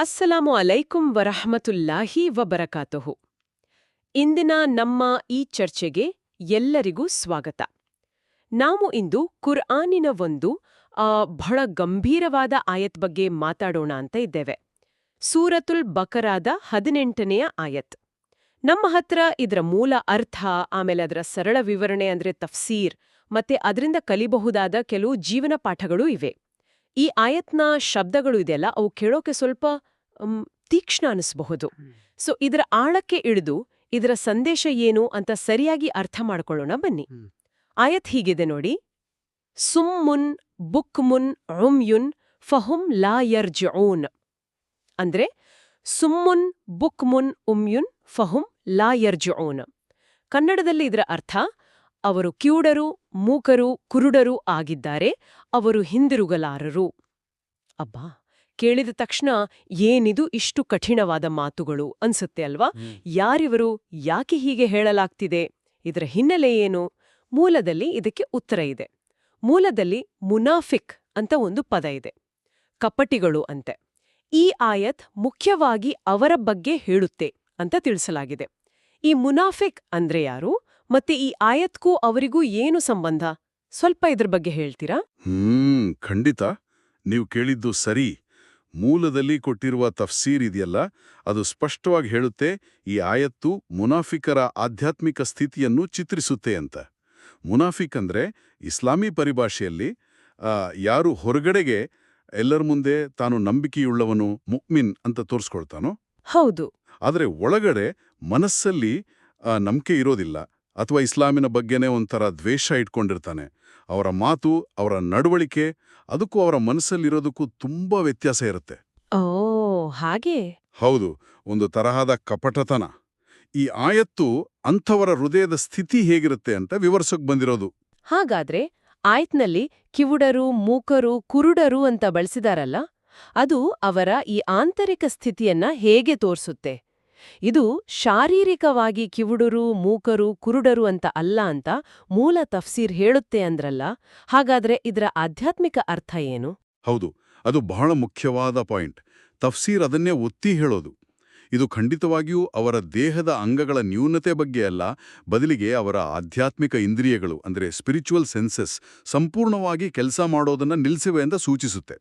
ಅಸ್ಸಲಾಮು ಅಲೈಕುಂ ವರಹಮತುಲ್ಲಾಹಿ ವಬರಕಾತುಹು. ಇಂದಿನ ನಮ್ಮ ಈ ಚರ್ಚೆಗೆ ಎಲ್ಲರಿಗೂ ಸ್ವಾಗತ. ನಾವು ಇಂದು ಕುರ್ಆನಿನ ಒಂದು ಬಹಳ ಗಂಭೀರವಾದ ಆಯತ್ ಬಗ್ಗೆ ಮಾತಾಡೋಣ ಅಂತ ಇದ್ದೇವೆ. ಸೂರತುಲ್ ಬಕರಾದ ಹದಿನೆಂಟನೆಯ ಆಯತ್. ನಮ್ಮ ಹತ್ರ ಇದರ ಮೂಲ ಅರ್ಥ, ಆಮೇಲೆ ಅದರ ಸರಳ ವಿವರಣೆ ಅಂದ್ರೆ ತಫ್ಸೀರ್, ಮತ್ತೆ ಅದರಿಂದ ಕಲಿಬಹುದಾದ ಕೆಲವು ಜೀವನ ಪಾಠಗಳೂ ಇವೆ. ಈ ಆಯತ್ನ ಶಬ್ದಗಳು ಇದೆಯಲ್ಲ, ಅವು ಕೇಳೋಕೆ ಸ್ವಲ್ಪ ತೀಕ್ಷ್ಣ ಅನಿಸಬಹುದು. ಸೊ ಇದರ ಆಳಕ್ಕೆ ಇಳಿದು ಇದರ ಸಂದೇಶ ಏನು ಅಂತ ಸರಿಯಾಗಿ ಅರ್ಥ ಮಾಡಿಕೊಳ್ಳೋಣ ಬನ್ನಿ. ಆಯತ್ ಹೀಗಿದೆ ನೋಡಿ. ಸುಮ್ಮುನ್ ಬುಕ್ಮುನ್ ಉಮ್ಯುನ್ ಫಹುಂ ಲಾ ಅಂದ್ರೆ ಸುಮ್ಮುನ್ ಬುಕ್ಮುನ್ ಉಮ್ಯುನ್ ಫಹುಂ ಲಾ ಕನ್ನಡದಲ್ಲಿ ಇದರ ಅರ್ಥ ಅವರು ಕ್ಯೂಡರು ಮೂಕರು ಕುರುಡರು ಆಗಿದ್ದಾರೆ. ಅವರು ಹಿಂದಿರುಗಲಾರರು. ಅಬ್ಬಾ! ಕೇಳಿದ ತಕ್ಷಣ ಏನಿದು ಇಷ್ಟು ಕಠಿಣವಾದ ಮಾತುಗಳು ಅನ್ಸುತ್ತೆ ಅಲ್ವಾ? ಯಾರಿವರು ಯಾಕೆ ಹೀಗೆ ಹೇಳಲಾಗ್ತಿದೆ? ಇದರ ಹಿನ್ನೆಲೆ ಏನು? ಮೂಲದಲ್ಲಿ ಇದಕ್ಕೆ ಉತ್ತರ ಇದೆ. ಮೂಲದಲ್ಲಿ ಮುನಾಫಿಕ್ ಅಂತ ಒಂದು ಪದ ಇದೆ. ಕಪಟಿಗಳು ಅಂತೆ. ಈ ಆಯತ್ ಮುಖ್ಯವಾಗಿ ಅವರ ಬಗ್ಗೆ ಹೇಳುತ್ತೆ ಅಂತ ತಿಳಿಸಲಾಗಿದೆ. ಈ ಮುನಾಫಿಕ್ ಅಂದ್ರೆ ಯಾರು? ಮತ್ತೆ ಈ ಆಯತ್ಗೂ ಅವರಿಗೂ ಏನು ಸಂಬಂಧ? ಸ್ವಲ್ಪ ಇದ್ರ ಬಗ್ಗೆ ಹೇಳ್ತೀರಾ? ಹ್ಮ್ ಖಂಡಿತ. ನೀವು ಕೇಳಿದ್ದು ಸರಿ. ಮೂಲದಲ್ಲಿ ಕೊಟ್ಟಿರುವ ತಫ್ಸೀರ್ ಇದೆಯಲ್ಲ ಅದು ಸ್ಪಷ್ಟವಾಗಿ ಹೇಳುತ್ತೆ ಈ ಆಯತ್ತು ಮುನಾಫಿಕರ ಆಧ್ಯಾತ್ಮಿಕ ಸ್ಥಿತಿಯನ್ನು ಚಿತ್ರಿಸುತ್ತೆ ಅಂತ. ಮುನಾಫಿಕ್ ಅಂದ್ರೆ ಇಸ್ಲಾಮಿ ಪರಿಭಾಷೆಯಲ್ಲಿ ಯಾರು ಹೊರಗಡೆಗೆ ಎಲ್ಲರ ಮುಂದೆ ತಾನು ನಂಬಿಕೆಯುಳ್ಳವನು ಮುಕ್ಮಿನ್ ಅಂತ ತೋರಿಸ್ಕೊಳ್ತಾನೋ? ಹೌದು. ಆದರೆ ಒಳಗಡೆ ಮನಸ್ಸಲ್ಲಿ ನಂಬಿಕೆ ಇರೋದಿಲ್ಲ. ಅಥವಾ ಇಸ್ಲಾಮಿನ ಬಗ್ಗೆನೇ ಒಂಥರ ದ್ವೇಷ ಇಟ್ಕೊಂಡಿರ್ತಾನೆ. ಅವರ ಮಾತು ಅವರ ನಡವಳಿಕೆ ಅದಕ್ಕೂ ಅವರ ಮನಸ್ಸಲ್ಲಿರೋದಕ್ಕೂ ತುಂಬಾ ವ್ಯತ್ಯಾಸ ಇರುತ್ತೆ. ಓ ಹಾಗೆ? ಹೌದು ಒಂದು ತರಹದ ಕಪಟತನ. ಈ ಆಯತ್ತು ಅಂಥವರ ಹೃದಯದ ಸ್ಥಿತಿ ಹೇಗಿರುತ್ತೆ ಅಂತ ವಿವರಿಸೋಕ್ ಬಂದಿರೋದು. ಹಾಗಾದ್ರೆ ಆಯತ್ನಲ್ಲಿ ಕಿವುಡರು ಮೂಕರು ಕುರುಡರು ಅಂತ ಬಳಸಿದಾರಲ್ಲ ಅದು ಅವರ ಈ ಆಂತರಿಕ ಸ್ಥಿತಿಯನ್ನ ಹೇಗೆ ತೋರ್ಸುತ್ತೆ? ಇದು ಶಾರೀರಿಕವಾಗಿ ಕಿವುಡರು, ಮೂಕರು, ಕುರುಡರು ಅಂತ ಅಲ್ಲ ಅಂತ ಮೂಲ ತಫ್ಸೀರ್ ಹೇಳುತ್ತೆ ಅಂದ್ರಲ್ಲ, ಹಾಗಾದ್ರೆ ಇದರ ಆಧ್ಯಾತ್ಮಿಕ ಅರ್ಥ ಏನು? ಹೌದು, ಅದು ಬಹಳ ಮುಖ್ಯವಾದ ಪಾಯಿಂಟ್. ತಫ್ಸೀರ್ ಅದನ್ನೇ ಒತ್ತಿ ಹೇಳೋದು. ಇದು ಖಂಡಿತವಾಗಿಯೂ ಅವರ ದೇಹದ ಅಂಗಗಳ ನ್ಯೂನತೆ ಬಗ್ಗೆ ಅಲ್ಲ, ಬದಲಿಗೆ ಅವರ ಆಧ್ಯಾತ್ಮಿಕ ಇಂದ್ರಿಯಗಳು, ಅಂದರೆ ಸ್ಪಿರಿಚುವಲ್ ಸೆನ್ಸಸ್ ಸಂಪೂರ್ಣವಾಗಿ ಕೆಲಸ ಮಾಡೋದನ್ನ ನಿಲ್ಲಿಸಿವೆ ಅಂತ ಸೂಚಿಸುತ್ತೆ.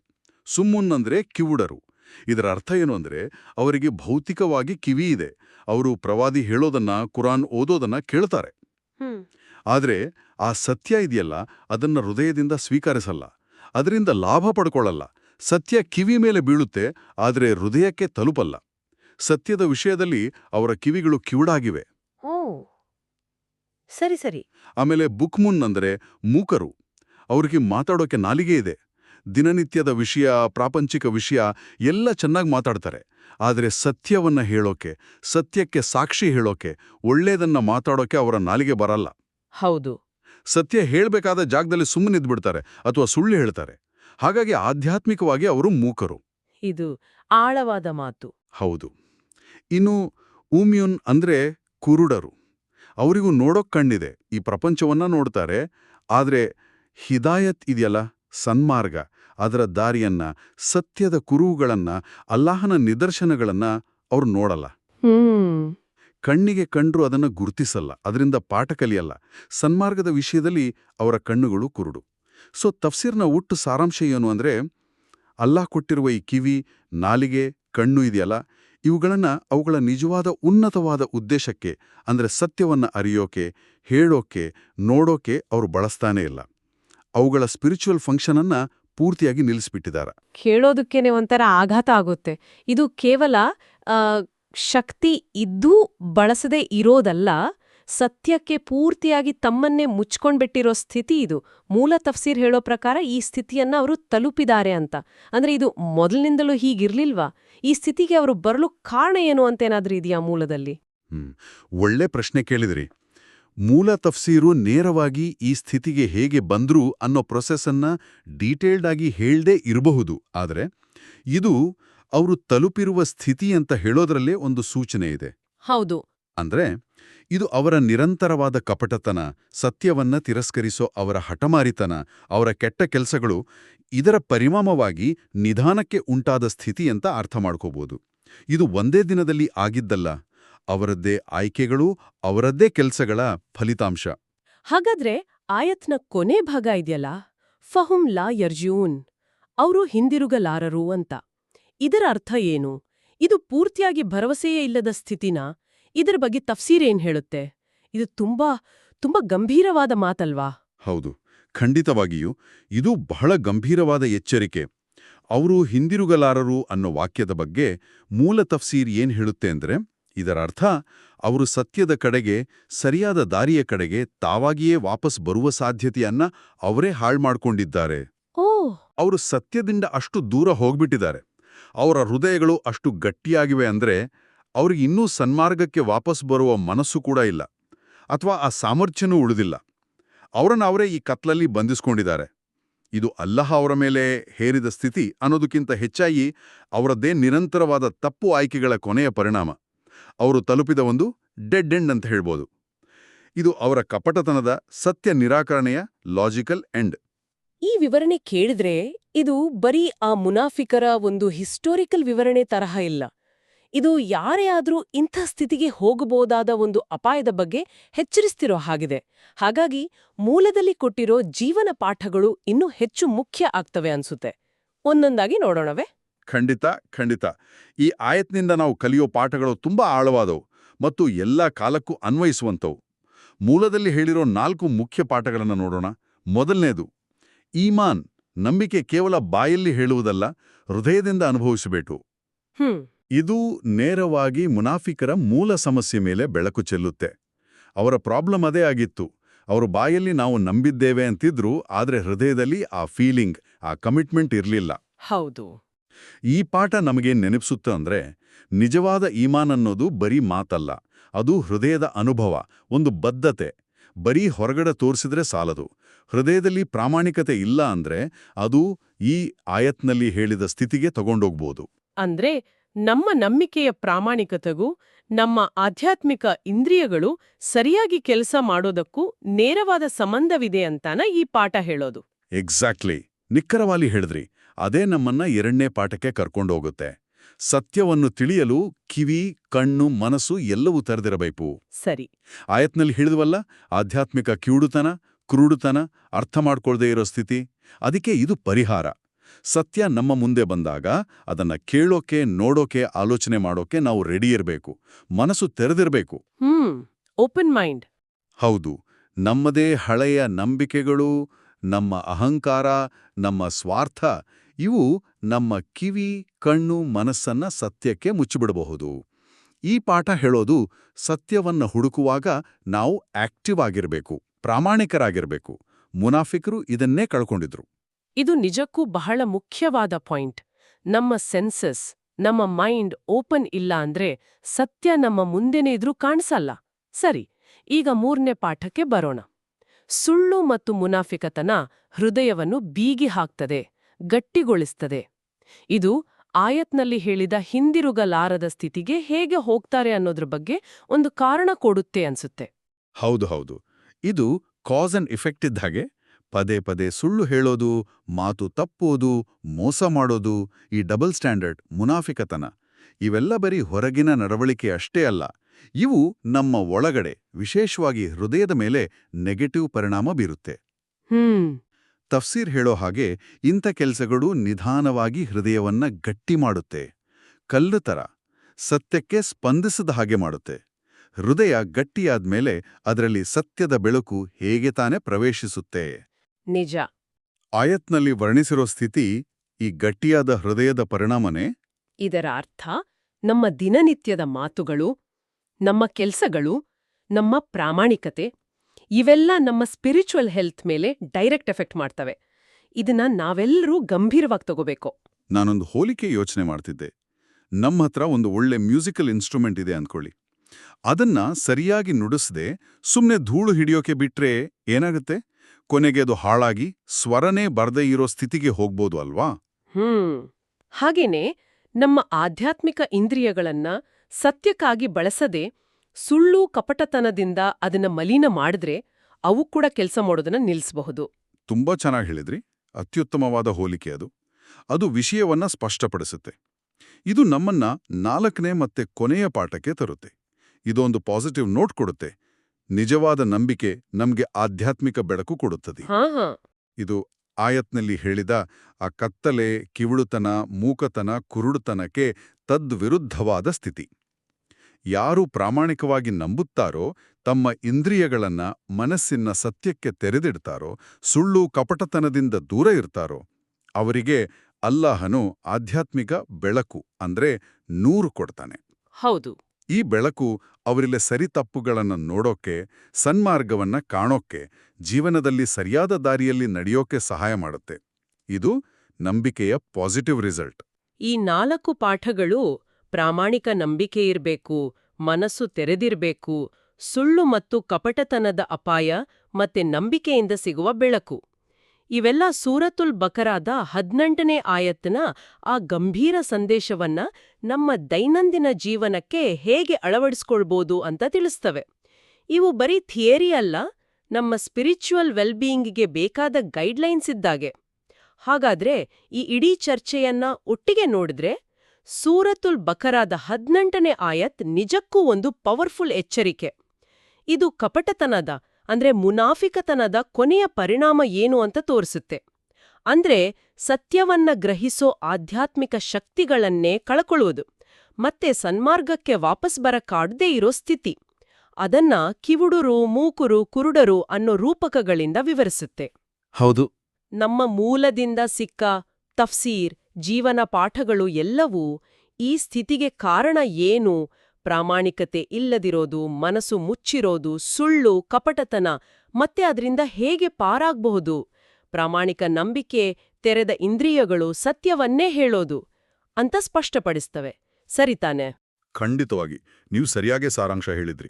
ಸುಮ್ಮುನ್ ಅಂದ್ರೆ ಕಿವುಡರು. ಇದರ ಅರ್ಥ ಏನು ಅಂದ್ರೆ ಅವರಿಗೆ ಭೌತಿಕವಾಗಿ ಕಿವಿ ಇದೆ. ಅವರು ಪ್ರವಾದಿ ಹೇಳೋದನ್ನ ಕುರಾನ್ ಓದೋದನ್ನ ಕೇಳ್ತಾರೆ. ಆದ್ರೆ ಆ ಸತ್ಯ ಇದೆಯಲ್ಲ ಅದನ್ನ ಹೃದಯದಿಂದ ಸ್ವೀಕರಿಸಲ್ಲ. ಅದರಿಂದ ಲಾಭ ಪಡ್ಕೊಳ್ಳಲ್ಲ. ಸತ್ಯ ಕಿವಿ ಮೇಲೆ ಬೀಳುತ್ತೆ ಆದರೆ ಹೃದಯಕ್ಕೆ ತಲುಪಲ್ಲ. ಸತ್ಯದ ವಿಷಯದಲ್ಲಿ ಅವರ ಕಿವಿಗಳು ಕಿವುಡಾಗಿವೆ. ಸರಿ ಸರಿ. ಆಮೇಲೆ ಬುಕ್ಮುನ್ ಅಂದರೆ ಮೂಕರು. ಅವರಿಗೆ ಮಾತಾಡೋಕೆ ನಾಲಿಗೆ ಇದೆ. ದಿನನಿತ್ಯದ ವಿಷಯ ಪ್ರಾಪಂಚಿಕ ವಿಷಯ ಎಲ್ಲ ಚೆನ್ನಾಗಿ ಮಾತಾಡ್ತಾರೆ. ಆದರೆ ಸತ್ಯವನ್ನ ಹೇಳೋಕೆ ಸತ್ಯಕ್ಕೆ ಸಾಕ್ಷಿ ಹೇಳೋಕೆ ಒಳ್ಳೇದನ್ನ ಮಾತಾಡೋಕೆ ಅವರ ನಾಲಿಗೆ ಬರಲ್ಲ. ಹೌದು. ಸತ್ಯ ಹೇಳಬೇಕಾದ ಜಾಗದಲ್ಲಿ ಸುಮ್ಮನಿದ್ಬಿಡ್ತಾರೆ ಅಥವಾ ಸುಳ್ಳು ಹೇಳ್ತಾರೆ. ಹಾಗಾಗಿ ಆಧ್ಯಾತ್ಮಿಕವಾಗಿ ಅವರು ಮೂಕರು. ಇದು ಆಳವಾದ ಮಾತು. ಹೌದು. ಇನ್ನು ಊಮ್ಯುನ್ ಅಂದ್ರೆ ಕುರುಡರು. ಅವರಿಗೂ ನೋಡೋಕ್ ಕಣ್ಣಿದೆ. ಈ ಪ್ರಪಂಚವನ್ನ ನೋಡ್ತಾರೆ. ಆದರೆ ಹಿದಾಯತ್ ಇದೆಯಲ್ಲ ಸನ್ಮಾರ್ಗ. ಅದರ ದಾರಿಯನ್ನ ಸತ್ಯದ ಕುರುಹುಗಳನ್ನ ಅಲ್ಲಾಹನ ನಿದರ್ಶನಗಳನ್ನ ಅವ್ರು ನೋಡಲ್ಲ. ಕಣ್ಣಿಗೆ ಕಂಡ್ರು ಅದನ್ನ ಗುರುತಿಸಲ್ಲ ಅದರಿಂದ ಪಾಠ ಕಲಿಯಲ್ಲ. ಸನ್ಮಾರ್ಗದ ವಿಷಯದಲ್ಲಿ ಅವರ ಕಣ್ಣುಗಳು ಕುರುಡು. ಸೊ ತಫ್ಸೀರ್ನ ಒಟ್ಟು ಸಾರಾಂಶ ಏನು ಅಂದ್ರೆ ಅಲ್ಲಾಹ್ ಕೊಟ್ಟಿರುವ ಈ ಕಿವಿ ನಾಲಿಗೆ ಕಣ್ಣು ಇದೆಯಲ್ಲ ಇವುಗಳನ್ನ ಅವುಗಳ ನಿಜವಾದ ಉನ್ನತವಾದ ಉದ್ದೇಶಕ್ಕೆ ಅಂದ್ರೆ ಸತ್ಯವನ್ನ ಅರಿಯೋಕೆ ಹೇಳೋಕೆ ನೋಡೋಕೆ ಅವರು ಬಳಸ್ತಾನೇ ಇಲ್ಲ. ಅವುಗಳ ಸ್ಪಿರಿಚುವಲ್ ಫಂಕ್ಷನನ್ನು ಪೂರ್ತಿಯಾಗಿ ನಿಲ್ಲಿಸ್ಬಿಟ್ಟಿದ್ದಾರೆ. ಕೇಳೋದಕ್ಕೇನೆ ಒಂಥರ ಆಘಾತ ಆಗುತ್ತೆ. ಇದು ಕೇವಲ ಶಕ್ತಿ ಇದ್ದೂ ಬಳಸದೇ ಇರೋದಲ್ಲ ಸತ್ಯಕ್ಕೆ ಪೂರ್ತಿಯಾಗಿ ತಮ್ಮನ್ನೇ ಮುಚ್ಕೊಂಡ್ಬಿಟ್ಟಿರೋ ಸ್ಥಿತಿ ಇದು. ಮೂಲ ತಫ್ಸೀರ್ ಹೇಳೋ ಪ್ರಕಾರ ಈ ಸ್ಥಿತಿಯನ್ನ ಅವರು ತಲುಪಿದ್ದಾರೆ ಅಂತ. ಅಂದ್ರೆ ಇದು ಮೊದಲಿನಿಂದಲೂ ಹೀಗಿರ್ಲಿಲ್ವಾ? ಈ ಸ್ಥಿತಿಗೆ ಅವರು ಬರಲು ಕಾರಣ ಏನು ಅಂತೇನಾದ್ರೂ ಇದೆಯಾ ಮೂಲದಲ್ಲಿ? ಒಳ್ಳೆ ಪ್ರಶ್ನೆ ಕೇಳಿದ್ರಿ. ಮೂಲ ತಫ್ಸೀರು ನೇರವಾಗಿ ಈ ಸ್ಥಿತಿಗೆ ಹೇಗೆ ಬಂದ್ರು ಅನ್ನೋ ಪ್ರೊಸೆಸ್ಸನ್ನ ಡೀಟೇಲ್ಡ್ ಆಗಿ ಹೇಳ್ದೇ ಇರಬಹುದು. ಆದರೆ ಇದು ಅವರು ತಲುಪಿರುವ ಸ್ಥಿತಿ ಅಂತ ಹೇಳೋದ್ರಲ್ಲೇ ಒಂದು ಸೂಚನೆ ಇದೆ. ಹೌದು. ಅಂದ್ರೆ ಇದು ಅವರ ನಿರಂತರವಾದ ಕಪಟತನ ಸತ್ಯವನ್ನ ತಿರಸ್ಕರಿಸೋ ಅವರ ಹಠಮಾರಿತನ ಅವರ ಕೆಟ್ಟ ಕೆಲಸಗಳು ಇದರ ಪರಿಣಾಮವಾಗಿ ನಿಧಾನಕ್ಕೆ ಉಂಟಾದ ಸ್ಥಿತಿ ಅಂತ ಅರ್ಥ ಮಾಡ್ಕೋಬಹುದು ಇದು ಒಂದೇ ದಿನದಲ್ಲಿ ಆಗಿದ್ದಲ್ಲ. ಅವರದ್ದೇ ಆಯ್ಕೆಗಳು ಅವರದ್ದೇ ಕೆಲಸಗಳ ಫಲಿತಾಂಶ. ಹಾಗಾದ್ರೆ ಆಯತ್ನ ಕೊನೆ ಭಾಗ ಇದೆಯಲ್ಲ? ಫಹುಂ ಲಾ ಯರ್ಜೂನ್ ಅವರು ಹಿಂದಿರುಗಲಾರರು ಅಂತ. ಇದರ ಅರ್ಥ ಏನು? ಇದು ಪೂರ್ತಿಯಾಗಿ ಭರವಸೆಯೇ ಇಲ್ಲದ ಸ್ಥಿತಿನ? ಇದರ ಬಗ್ಗೆ ತಫ್ಸೀರೇನ್ ಏನ್ ಹೇಳುತ್ತೆ? ಇದು ತುಂಬಾ ತುಂಬಾ ಗಂಭೀರವಾದ ಮಾತಲ್ವಾ? ಹೌದು. ಖಂಡಿತವಾಗಿಯೂ ಇದು ಬಹಳ ಗಂಭೀರವಾದ ಎಚ್ಚರಿಕೆ. ಅವರು ಹಿಂದಿರುಗಲಾರರು ಅನ್ನೋ ವಾಕ್ಯದ ಬಗ್ಗೆ ಮೂಲ ತಫ್ಸೀರ್ ಏನ್ ಹೇಳುತ್ತೆ ಅಂದ್ರೆ ಇದರ ಅರ್ಥ ಅವರು ಸತ್ಯದ ಕಡೆಗೆ ಸರಿಯಾದ ದಾರಿಯ ಕಡೆಗೆ ತಾವಾಗಿಯೇ ವಾಪಸ್ ಬರುವ ಸಾಧ್ಯತೆಯನ್ನ ಅವರೇ ಹಾಳ್ಮಾಡ್ಕೊಂಡಿದ್ದಾರೆ. ಓ! ಅವರು ಸತ್ಯದಿಂದ ಅಷ್ಟು ದೂರ ಹೋಗ್ಬಿಟ್ಟಿದ್ದಾರೆ. ಅವರ ಹೃದಯಗಳು ಅಷ್ಟು ಗಟ್ಟಿಯಾಗಿವೆ ಅಂದ್ರೆ ಅವ್ರಿಗೆ ಇನ್ನೂ ಸನ್ಮಾರ್ಗಕ್ಕೆ ವಾಪಸ್ ಬರುವ ಮನಸ್ಸು ಕೂಡ ಇಲ್ಲ ಅಥವಾ ಆ ಸಾಮರ್ಥ್ಯನೂ ಉಳಿದಿಲ್ಲ. ಅವರನ್ನು ಅವರೇ ಈ ಕತ್ಲಲ್ಲಿ ಬಂಧಿಸ್ಕೊಂಡಿದ್ದಾರೆ. ಇದು ಅಲ್ಲಹ ಅವರ ಮೇಲೆ ಹೇರಿದ ಸ್ಥಿತಿ ಅನ್ನೋದಕ್ಕಿಂತ ಹೆಚ್ಚಾಗಿ ಅವರದ್ದೇ ನಿರಂತರವಾದ ತಪ್ಪು ಆಯ್ಕೆಗಳ ಕೊನೆಯ ಪರಿಣಾಮ. ಅವರು ತಲುಪಿದ ಒಂದು ಡೆಡ್ ಎಂಡ್ ಅಂತ ಹೇಳ್ಬೋದು. ಇದು ಅವರ ಕಪಟತನದ ಸತ್ಯ ನಿರಾಕರಣೆಯ ಲಾಜಿಕಲ್ ಎಂಡ್. ಈ ವಿವರಣೆ ಕೇಳಿದ್ರೆ ಇದು ಬರೀ ಆ ಮುನಾಫಿಕರ ಒಂದು ಹಿಸ್ಟೋರಿಕಲ್ ವಿವರಣೆ ತರಹ ಇಲ್ಲ. ಇದು ಯಾರೇ ಆದ್ರೂ ಇಂಥ ಸ್ಥಿತಿಗೆ ಹೋಗಬಹುದಾದ ಒಂದು ಅಪಾಯದ ಬಗ್ಗೆ ಎಚ್ಚರಿಸ್ತಿರೋ ಹಾಗಿದೆ. ಹಾಗಾಗಿ ಮೂಲದಲ್ಲಿ ಕೊಟ್ಟಿರೋ ಜೀವನ ಪಾಠಗಳು ಇನ್ನೂ ಹೆಚ್ಚು ಮುಖ್ಯ ಆಗ್ತವೆ ಅನ್ಸುತ್ತೆ. ಒಂದೊಂದಾಗಿ ನೋಡೋಣವೇ. ಖಂಡಿತ ಖಂಡಿತ. ಈ ಆಯತ್ನಿಂದ ನಾವು ಕಲಿಯೋ ಪಾಠಗಳು ತುಂಬಾ ಆಳವಾದವು ಮತ್ತು ಎಲ್ಲ ಕಾಲಕ್ಕೂ ಅನ್ವಯಿಸುವಂಥವು ಮೂಲದಲ್ಲಿ ಹೇಳಿರೋ ನಾಲ್ಕು ಮುಖ್ಯ ಪಾಠಗಳನ್ನು ನೋಡೋಣ. ಮೊದಲನೇದು ಈಮಾನ್ ನಂಬಿಕೆ ಕೇವಲ ಬಾಯಲ್ಲಿ ಹೇಳುವುದಲ್ಲ ಹೃದಯದಿಂದ ಅನುಭವಿಸಬೇಕು. ಇದು ನೇರವಾಗಿ ಮುನಾಫಿಕರ ಮೂಲ ಸಮಸ್ಯೆ ಮೇಲೆ ಬೆಳಕು ಚೆಲ್ಲುತ್ತೆ. ಅವರ ಪ್ರಾಬ್ಲಮ್ ಅದೇ ಆಗಿತ್ತು. ಅವರು ಬಾಯಲ್ಲಿ ನಾವು ನಂಬಿದ್ದೇವೆ ಅಂತಿದ್ರು ಆದರೆ ಹೃದಯದಲ್ಲಿ ಆ ಫೀಲಿಂಗ್ ಆ ಕಮಿಟ್ಮೆಂಟ್ ಇರಲಿಲ್ಲ. ಹೌದು. ಈ ಪಾಠ ನಮಗೆ ನೆನಪಿಸುತ್ತೆ ಅಂದ್ರೆ ನಿಜವಾದ ಈಮಾನ್ ಅನ್ನೋದು ಬರೀ ಮಾತಲ್ಲ ಅದು ಹೃದಯದ ಅನುಭವ ಒಂದು ಬದ್ಧತೆ. ಬರೀ ಹೊರಗಡೆ ತೋರಿಸಿದ್ರೆ ಸಾಲದು. ಹೃದಯದಲ್ಲಿ ಪ್ರಾಮಾಣಿಕತೆ ಇಲ್ಲ ಅಂದ್ರೆ ಅದು ಈ ಆಯತ್ನಲ್ಲಿ ಹೇಳಿದ ಸ್ಥಿತಿಗೆ ತಗೊಂಡೋಗ್ಬೋದು. ಅಂದ್ರೆ ನಮ್ಮ ನಂಬಿಕೆಯ ಪ್ರಾಮಾಣಿಕತೆಗೂ ನಮ್ಮ ಆಧ್ಯಾತ್ಮಿಕ ಇಂದ್ರಿಯಗಳು ಸರಿಯಾಗಿ ಕೆಲಸ ಮಾಡೋದಕ್ಕೂ ನೇರವಾದ ಸಂಬಂಧವಿದೆ ಅಂತಾನ ಈ ಪಾಠ ಹೇಳೋದು. ಎಕ್ಸಾಕ್ಟ್ಲಿ ನಿಖರವಾಗಿ ಹೇಳಿದ್ರಿ. ಅದೇ ನಮ್ಮನ್ನ ಎರಡನೇ ಪಾಠಕ್ಕೆ ಕರ್ಕೊಂಡೋಗುತ್ತೆ. ಸತ್ಯವನ್ನು ತಿಳಿಯಲು ಕಿವಿ ಕಣ್ಣು ಮನಸ್ಸು ಎಲ್ಲವೂ ತೆರೆದಿರಬೇಕು. ಸರಿ. ಆಯತ್ನಲ್ಲಿ ಹೇಳಿದ್ವಲ್ಲ ಆಧ್ಯಾತ್ಮಿಕ ಕಿವುಡುತನ ಕ್ರೂಡುತನ ಅರ್ಥ ಮಾಡ್ಕೊಳ್ದೇ ಇರೋ ಸ್ಥಿತಿ. ಅದಕ್ಕೆ ಇದು ಪರಿಹಾರ. ಸತ್ಯ ನಮ್ಮ ಮುಂದೆ ಬಂದಾಗ ಅದನ್ನ ಕೇಳೋಕೆ ನೋಡೋಕೆ ಆಲೋಚನೆ ಮಾಡೋಕೆ ನಾವು ರೆಡಿ ಇರಬೇಕು. ಮನಸ್ಸು ತೆರೆದಿರಬೇಕು. ಹ್ಮ್ ಓಪನ್ ಮೈಂಡ್ ಹೌದು. ನಮ್ಮದೇ ಹಳೆಯ ನಂಬಿಕೆಗಳು ನಮ್ಮ ಅಹಂಕಾರ ನಮ್ಮ ಸ್ವಾರ್ಥ ಇವು ನಮ್ಮ ಕಿವಿ, ಕಣ್ಣು, ಮನಸ್ಸನ್ನ ಸತ್ಯಕ್ಕೆ ಮುಚ್ಚಿಬಿಡಬಹುದು. ಈ ಪಾಠ ಹೇಳೋದು ಸತ್ಯವನ್ನ ಹುಡುಕುವಾಗ ನಾವು ಆಕ್ಟಿವ್ ಆಗಿರಬೇಕು, ಪ್ರಾಮಾಣಿಕರಾಗಿರಬೇಕು. ಮುನಾಫಿಕರು ಇದನ್ನೇ ಕಳ್ಕೊಂಡಿದ್ರು. ಇದು ನಿಜಕ್ಕೂ ಬಹಳ ಮುಖ್ಯವಾದ ಪಾಯಿಂಟ್. ನಮ್ಮ ಸೆನ್ಸಸ್, ನಮ್ಮ ಮೈಂಡ್ ಓಪನ್ ಇಲ್ಲ ಅಂದ್ರೆ ಸತ್ಯ ನಮ್ಮ ಮುಂದೆನೇ ಇದ್ರೂ ಕಾಣಿಸಲ್ಲ. ಸರಿ, ಈಗ ಮೂರನೇ ಪಾಠಕ್ಕೆ ಬರೋಣ. ಸುಳ್ಳು ಮತ್ತು ಮುನಾಫಿಕತನ ಹೃದಯವನ್ನು ಬೀಗಿ ಹಾಕ್ತದೆ. ಗಟ್ಟಿಗೊಳಿಸ್ತದೆ. ಇದು ಆಯತ್ನಲ್ಲಿ ಹೇಳಿದ ಹಿಂದಿರುಗಲಾರದ ಸ್ಥಿತಿಗೆ ಹೇಗೆ ಹೋಗ್ತಾರೆ ಅನ್ನೋದ್ರ ಬಗ್ಗೆ ಒಂದು ಕಾರಣ ಕೊಡುತ್ತೆ ಅನ್ಸುತ್ತೆ. ಹೌದು ಹೌದು. ಇದು ಕಾಸ್ ಅಂಡ್ ಇಫೆಕ್ಟ್ ಇದ್ದ ಹಾಗೆ. ಪದೇ ಪದೇ ಸುಳ್ಳು ಹೇಳೋದು ಮಾತು ತಪ್ಪೋದು ಮೋಸ ಮಾಡೋದು ಈ ಡಬಲ್ ಸ್ಟ್ಯಾಂಡರ್ಡ್ ಮುನಾಫಿಕತನ ಇವೆಲ್ಲ ಬರೀ ಹೊರಗಿನ ನಡವಳಿಕೆ ಅಷ್ಟೇ ಅಲ್ಲ. ಇವು ನಮ್ಮ ಒಳಗಡೆ ವಿಶೇಷವಾಗಿ ಹೃದಯದ ಮೇಲೆ ನೆಗೆಟಿವ್ ಪರಿಣಾಮ ಬೀರುತ್ತೆ. ಹ್ಮ್. ತಫ್ಸೀರ್ ಹೇಳೋ ಹಾಗೆ ಇಂಥ ಕೆಲಸಗಳು ನಿಧಾನವಾಗಿ ಹೃದಯವನ್ನ ಗಟ್ಟಿ ಮಾಡುತ್ತೆ. ಕಲ್ಲು ತರ ಸತ್ಯಕ್ಕೆ ಸ್ಪಂದಿಸದ ಹಾಗೆ ಮಾಡುತ್ತೆ. ಹೃದಯ ಗಟ್ಟಿಯಾದ್ಮೇಲೆ ಅದರಲ್ಲಿ ಸತ್ಯದ ಬೆಳಕು ಹೇಗೆ ತಾನೇ ಪ್ರವೇಶಿಸುತ್ತೆ. ನಿಜ. ಆಯತ್ನಲ್ಲಿ ವರ್ಣಿಸಿರೋ ಸ್ಥಿತಿ ಈ ಗಟ್ಟಿಯಾದ ಹೃದಯದ ಪರಿಣಾಮನೇ? ಇದರ ಅರ್ಥ ನಮ್ಮ ದಿನನಿತ್ಯದ ಮಾತುಗಳು ನಮ್ಮ ಕೆಲ್ಸಗಳು ನಮ್ಮ ಪ್ರಾಮಾಣಿಕತೆ ಇವೆಲ್ಲ ನಮ್ಮ ಸ್ಪಿರಿಚುವಲ್ ಹೆಲ್ತ್ ಮೇಲೆ ಡೈರೆಕ್ಟ್ ಎಫೆಕ್ಟ್ ಮಾಡ್ತವೆ. ಇದನ್ನ ನಾವೆಲ್ಲರೂ ಗಂಭೀರವಾಗಿ ತಗೋಬೇಕು. ನಾನೊಂದು ಹೋಲಿಕೆ ಯೋಚನೆ ಮಾಡ್ತಿದ್ದೆ. ನಮ್ಮ ಹತ್ರ ಒಂದು ಒಳ್ಳೆ ಮ್ಯೂಸಿಕಲ್ ಇನ್ಸ್ಟ್ರೂಮೆಂಟ್ ಇದೆ ಅಂದ್ಕೊಳ್ಳಿ ಅದನ್ನ ಸರಿಯಾಗಿ ನುಡಿಸದೆ ಸುಮ್ಮನೆ ಧೂಳು ಹಿಡಿಯೋಕೆ ಬಿಟ್ರೆ ಏನಾಗುತ್ತೆ? ಕೊನೆಗೆ ಅದು ಹಾಳಾಗಿ ಸ್ವರನೇ ಬರ್ದೇ ಇರೋ ಸ್ಥಿತಿಗೆ ಹೋಗ್ಬೋದು ಅಲ್ವಾ? ಹ್ಮ್. ಹಾಗೇನೆ ನಮ್ಮ ಆಧ್ಯಾತ್ಮಿಕ ಇಂದ್ರಿಯಗಳನ್ನ ಸತ್ಯಕ್ಕಾಗಿ ಬಳಸದೆ ಸುಳ್ಳು ಕಪಟತನದಿಂದ ಅದನ್ನ ಮಲಿನ ಮಾಡಿದ್ರೆ ಅವು ಕೂಡ ಕೆಲಸ ಮಾಡೋದನ್ನ ನಿಲ್ಲಿಸಬಹುದು ತುಂಬಾ ಚೆನ್ನಾಗಿ ಹೇಳಿದ್ರಿ. ಅತ್ಯುತ್ತಮವಾದ ಹೋಲಿಕೆ ಅದು. ಅದು ವಿಷಯವನ್ನ ಸ್ಪಷ್ಟಪಡಿಸುತ್ತೆ. ಇದು ನಮ್ಮನ್ನ ನಾಲ್ಕನೇ ಮತ್ತೆ ಕೊನೆಯ ಪಾಠಕ್ಕೆ ತರುತ್ತೆ. ಇದೊಂದು ಪಾಸಿಟಿವ್ ನೋಟ್ ಕೊಡುತ್ತೆ. ನಿಜವಾದ ನಂಬಿಕೆ ನಮ್ಗೆ ಆಧ್ಯಾತ್ಮಿಕ ಬೆಳಕು ಕೊಡುತ್ತದೆ. ಇದು ಆಯತ್ನಲ್ಲಿ ಹೇಳಿದ ಆ ಕತ್ತಲೆ ಕಿವುಡುತನ ಮೂಕತನ ಕುರುಡುತನಕ್ಕೆ ತದ್ವಿರುದ್ಧವಾದ ಸ್ಥಿತಿ. ಯಾರು ಪ್ರಾಮಾಣಿಕವಾಗಿ ನಂಬುತ್ತಾರೋ ತಮ್ಮ ಇಂದ್ರಿಯಗಳನ್ನ ಮನಸ್ಸಿನ ಸತ್ಯಕ್ಕೆ ತೆರೆದಿಡ್ತಾರೋ ಸುಳ್ಳು ಕಪಟತನದಿಂದ ದೂರ ಇರ್ತಾರೋ ಅವರಿಗೆ ಅಲ್ಲಾಹನು ಆಧ್ಯಾತ್ಮಿಕ ಬೆಳಕು ಅಂದ್ರೆ ನೂರು ಕೊಡ್ತಾನೆ. ಹೌದು. ಈ ಬೆಳಕು ಅವರಿಲ್ಲ ಸರಿತಪ್ಪುಗಳನ್ನು ನೋಡೋಕೆ ಸನ್ಮಾರ್ಗವನ್ನ ಕಾಣೋಕೆ ಜೀವನದಲ್ಲಿ ಸರಿಯಾದ ದಾರಿಯಲ್ಲಿ ನಡೆಯೋಕೆ ಸಹಾಯ ಮಾಡುತ್ತೆ. ಇದು ನಂಬಿಕೆಯ ಪಾಸಿಟಿವ್ ರಿಸಲ್ಟ್. ಈ ನಾಲ್ಕು ಪಾಠಗಳು ಪ್ರಾಮಾಣಿಕ ನಂಬಿಕೆ ಇರ್ಬೇಕು, ಮನಸ್ಸು ತೆರೆದಿರ್ಬೇಕು, ಸುಳ್ಳು ಮತ್ತು ಕಪಟತನದ ಅಪಾಯ ಮತ್ತೆ ನಂಬಿಕೆಯಿಂದ ಸಿಗುವ ಬೆಳಕು. ಇವೆಲ್ಲ ಸೂರತುಲ್ ಬಕರಾದ ಹದ್ನೆಂಟನೇ ಆಯತ್ನ ಆ ಗಂಭೀರ ಸಂದೇಶವನ್ನ ನಮ್ಮ ದೈನಂದಿನ ಜೀವನಕ್ಕೆ ಹೇಗೆ ಅಳವಡಿಸ್ಕೊಳ್ಬೋದು ಅಂತ ತಿಳಿಸ್ತವೆ. ಇವು ಬರೀ ಥಿಯರಿ ಅಲ್ಲ, ನಮ್ಮ ಸ್ಪಿರಿಚುವಲ್ ವೆಲ್ಬೀಯಿಂಗ್ಗೆ ಬೇಕಾದ ಗೈಡ್ಲೈನ್ಸ್ ಇದ್ದಾಗೆ. ಹಾಗಾದ್ರೆ ಈ ಇಡೀ ಚರ್ಚೆಯನ್ನ ಒಟ್ಟಿಗೆ ನೋಡಿದ್ರೆ ಸೂರತುಲ್ ಬಕರಾದ ಹದ್ನೆಂಟನೇ ಆಯತ್ ನಿಜಕ್ಕೂ ಒಂದು ಪವರ್ಫುಲ್ ಎಚ್ಚರಿಕೆ. ಇದು ಕಪಟತನದ ಅಂದ್ರೆ ಮುನಾಫಿಕತನದ ಕೊನೆಯ ಪರಿಣಾಮ ಏನು ಅಂತ ತೋರಿಸುತ್ತೆ. ಅಂದ್ರೆ ಸತ್ಯವನ್ನ ಗ್ರಹಿಸೋ ಆಧ್ಯಾತ್ಮಿಕ ಶಕ್ತಿಗಳನ್ನೇ ಕಳಕೊಳ್ಳುವುದು ಮತ್ತೆ ಸನ್ಮಾರ್ಗಕ್ಕೆ ವಾಪಸ್ ಬರಕಾಡ್ದೇ ಇರೋ ಸ್ಥಿತಿ. ಅದನ್ನ ಕಿವುಡುರು ಮೂಕುರು ಕುರುಡರು ಅನ್ನೋ ರೂಪಕಗಳಿಂದ ವಿವರಿಸುತ್ತೆ. ಹೌದು. ನಮ್ಮ ಮೂಲದಿಂದ ಸಿಕ್ಕ ತಫ್ಸೀರ್ ಜೀವನ ಪಾಠಗಳು ಎಲ್ಲವೂ ಈ ಸ್ಥಿತಿಗೆ ಕಾರಣ ಏನು? ಪ್ರಾಮಾಣಿಕತೆ ಇಲ್ಲದಿರೋದು, ಮನಸ್ಸು ಮುಚ್ಚಿರೋದು, ಸುಳ್ಳು, ಕಪಟತನ ಮತ್ತೆ ಅದರಿಂದ ಹೇಗೆ ಪಾರಾಗಬಹುದು? ಪ್ರಾಮಾಣಿಕ ನಂಬಿಕೆ ತೆರೆದ ಇಂದ್ರಿಯಗಳು ಸತ್ಯವನ್ನೇ ಹೇಳೋದು ಅಂತ ಸ್ಪಷ್ಟಪಡಿಸ್ತವೆ. ಸರಿತಾನೆ ಖಂಡಿತವಾಗಿ. ನೀವು ಸರಿಯಾಗಿ ಸಾರಾಂಶ ಹೇಳಿದ್ರಿ.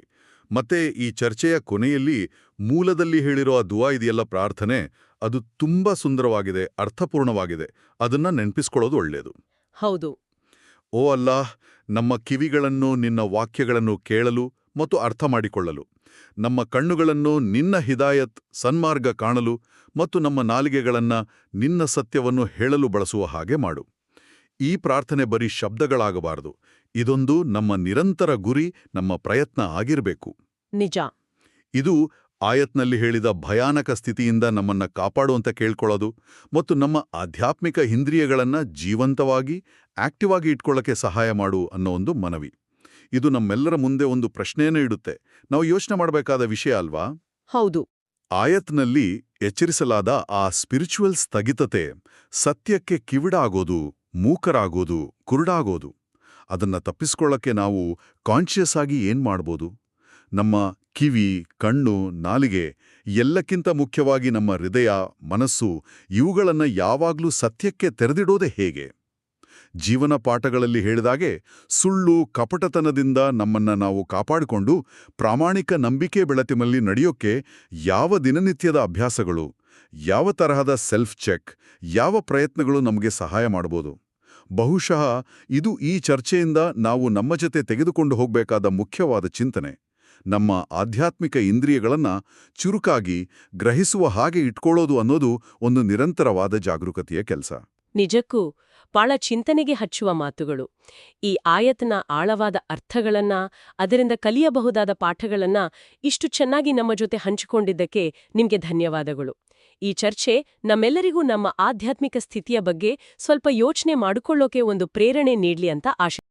ಮತ್ತೆ ಈ ಚರ್ಚೆಯ ಕೊನೆಯಲ್ಲಿ ಮೂಲದಲ್ಲಿ ಹೇಳಿರೋ ಆ ದುವಾ ಇದೆಯಲ್ಲ ಪ್ರಾರ್ಥನೆ ಅದು ತುಂಬಾ ಸುಂದರವಾಗಿದೆ ಅರ್ಥಪೂರ್ಣವಾಗಿದೆ. ಅದನ್ನ ನೆನಪಿಸ್ಕೊಳ್ಳೋದು ಒಳ್ಳೆಯದು ಹೌದು. ಓ ಅಲ್ಲಾಹ್ ನಮ್ಮ ಕಿವಿಗಳನ್ನು ನಿನ್ನ ವಾಕ್ಯಗಳನ್ನು ಕೇಳಲು ಮತ್ತು ಅರ್ಥ ಮಾಡಿಕೊಳ್ಳಲು ನಮ್ಮ ಕಣ್ಣುಗಳನ್ನು ನಿನ್ನ ಹಿದಾಯತ್ ಸನ್ಮಾರ್ಗ ಕಾಣಲು ಮತ್ತು ನಮ್ಮ ನಾಲಿಗೆಗಳನ್ನು ನಿನ್ನ ಸತ್ಯವನ್ನು ಹೇಳಲು ಬಳಸುವ ಹಾಗೆ ಮಾಡು. ಈ ಪ್ರಾರ್ಥನೆ ಬರೀ ಶಬ್ದಗಳಾಗಬಾರದು. ಇದೊಂದು ನಮ್ಮ ನಿರಂತರ ಗುರಿ ನಮ್ಮ ಪ್ರಯತ್ನ ಆಗಿರಬೇಕು. ನಿಜ. ಇದು ಆಯತ್ನಲ್ಲಿ ಹೇಳಿದ ಭಯಾನಕ ಸ್ಥಿತಿಯಿಂದ ನಮ್ಮನ್ನ ಕಾಪಾಡುವಂತ ಕೇಳ್ಕೊಳ್ಳೋದು ಮತ್ತು ನಮ್ಮ ಆಧ್ಯಾತ್ಮಿಕ ಇಂದ್ರಿಯಗಳನ್ನ ಜೀವಂತವಾಗಿ ಆಕ್ಟಿವ್ ಆಗಿ ಇಟ್ಕೊಳ್ಳಕ್ಕೆ ಸಹಾಯ ಮಾಡು ಅನ್ನೋ ಒಂದು ಮನವಿ. ಇದು ನಮ್ಮೆಲ್ಲರ ಮುಂದೆ ಒಂದು ಪ್ರಶ್ನೆಯೇ ಇಡುತ್ತೆ. ನಾವು ಯೋಚನೆ ಮಾಡಬೇಕಾದ ವಿಷಯ ಅಲ್ವಾ? ಹೌದು. ಆಯತ್ನಲ್ಲಿ ಎಚ್ಚರಿಸಲಾದ ಆ ಸ್ಪಿರಿಚುವಲ್ ಸ್ಥಗಿತತೆ ಸತ್ಯಕ್ಕೆ ಕಿವಿಡಾಗೋದು ಮೂಕರಾಗೋದು ಕುರುಡಾಗೋದು. ಅದನ್ನ ತಪ್ಪಿಸ್ಕೊಳ್ಳೋಕ್ಕೆ ನಾವು ಕಾನ್ಷಿಯಸ್ ಆಗಿ ಏನ್ ಮಾಡ್ಬೋದು? ನಮ್ಮ ಕಿವಿ, ಕಣ್ಣು, ನಾಲಿಗೆ ಎಲ್ಲಕ್ಕಿಂತ ಮುಖ್ಯವಾಗಿ ನಮ್ಮ ಹೃದಯ, ಮನಸ್ಸು ಇವುಗಳನ್ನು ಯಾವಾಗಲೂ ಸತ್ಯಕ್ಕೆ ತೆರೆದಿಡೋದೆ ಹೇಗೆ? ಜೀವನ ಪಾಠಗಳಲ್ಲಿ ಹೇಳಿದಾಗೆ ಸುಳ್ಳು, ಕಪಟತನದಿಂದ ನಮ್ಮನ್ನ ನಾವು ಕಾಪಾಡಿಕೊಂಡು ಪ್ರಾಮಾಣಿಕ ನಂಬಿಕೆ ಬೆಳತಿನಲ್ಲಿ ನಡೆಯೋಕೆ ಯಾವ ದಿನನಿತ್ಯದ ಅಭ್ಯಾಸಗಳು, ಯಾವ ತರಹದ ಸೆಲ್ಫ್ ಚೆಕ್, ಯಾವ ಪ್ರಯತ್ನಗಳು ನಮಗೆ ಸಹಾಯ ಮಾಡಬಹುದು ಬಹುಶಃ ಇದು ಈ ಚರ್ಚೆಯಿಂದ ನಾವು ನಮ್ಮ ಜೊತೆ ತೆಗೆದುಕೊಂಡು ಹೋಗಬೇಕಾದ ಮುಖ್ಯವಾದ ಚಿಂತನೆ. ನಮ್ಮ ಆಧ್ಯಾತ್ಮಿಕ ಇಂದ್ರಿಯಗಳನ್ನು ಚುರುಕಾಗಿ ಗ್ರಹಿಸುವ ಹಾಗೆ ಇಟ್ಕೊಳ್ಳೋದು ಅನ್ನೋದು ಒಂದು ನಿರಂತರವಾದ ಜಾಗರೂಕತೆಯ ಕೆಲಸ. ನಿಜಕ್ಕೂ ಬಹಳ ಚಿಂತನೆಗೆ ಹಚ್ಚುವ ಮಾತುಗಳು. ಈ ಆಯತನ ಆಳವಾದ ಅರ್ಥಗಳನ್ನ, ಅದರಿಂದ ಕಲಿಯಬಹುದಾದ ಪಾಠಗಳನ್ನ ಇಷ್ಟು ಚೆನ್ನಾಗಿ ನಮ್ಮ ಜೊತೆ ಹಂಚಿಕೊಂಡಿದ್ದಕ್ಕೆ ನಿಮಗೆ ಧನ್ಯವಾದಗಳು. ಈ ಚರ್ಚೆ ನಮ್ಮೆಲ್ಲರಿಗೂ ನಮ್ಮ ಆಧ್ಯಾತ್ಮಿಕ ಸ್ಥಿತಿಯ ಬಗ್ಗೆ ಸ್ವಲ್ಪ ಯೋಚನೆ ಮಾಡಿಕೊಳ್ಳೋಕೆ ಒಂದು ಪ್ರೇರಣೆ ನೀಡಲಿ ಅಂತ ಆಶೆ